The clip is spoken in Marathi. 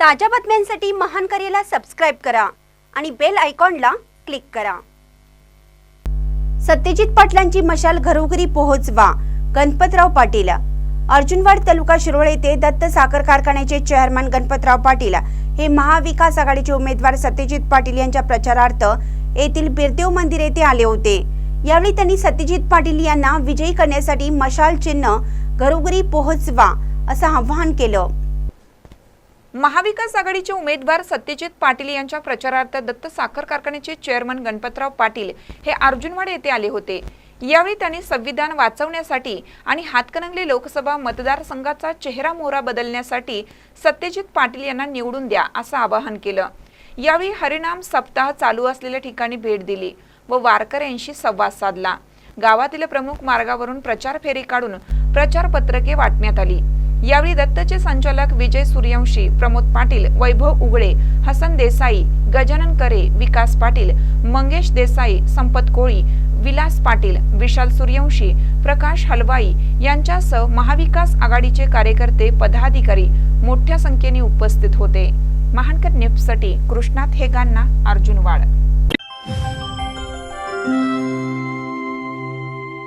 ताज्या बातम्यांसाठी महान करेला सबस्क्राईब करा आणि बेल आयकॉनला क्लिक करा. सत्यजित पाटलांची मशाल घरोघरी पोहोचवा गणपतराव पाटील. अर्जुनवाड तालुका शिरोळ येथे दत्त साखर कारखान्याचे चेअरमन गणपतराव पाटील. हे महाविकास आघाडीचे उमेदवार सत्यजित पाटील यांच्या प्रचारार्थ येथील बिरदेव मंदिर येथे आले होते. यावेळी त्यांनी सत्यजित पाटील यांना विजयी करण्यासाठी मशाल चिन्ह घरोघरी पोहोचवा असं आवाहन केलं. महाविकास आघाडीचे उमेदवार सत्यजित पाटील यांच्या प्रचारार्थ दत्त साखर कारखान्याचे चेअरमन गणपतराव पाटील हे अर्जुनवाड येथे आले होते. यावेळी त्यांनी संविधान वाचवण्यासाठी आणि हातकणंगले लोकसभा मतदारसंघाचा चेहरा मोहरा बदलण्यासाठी सत्यजित पाटील यांना निवडून द्या असं आवाहन केलं. यावेळी हरिनाम सप्ताह चालू असलेल्या ठिकाणी भेट दिली व वारकऱ्यांशी संवाद साधला. गावातील प्रमुख मार्गावरून प्रचार फेरी काढून प्रचारपत्रके वाटण्यात आली. यावेळी दत्तचे संचालक विजय सूर्यवंशी प्रमोद पाटील वैभव उगळे हसन देसाई गजानन करे विकास पाटील मंगेश देसाई संपत कोळी विलास पाटील विशाल सूर्यवंशी प्रकाश हलवाई यांच्यासह महाविकास आघाडीचे कार्यकर्ते पदाधिकारी मोठ्या संख्येने उपस्थित होते. महानकर न्यूजसाठी कृष्णात हेगांना अर्जुनवाड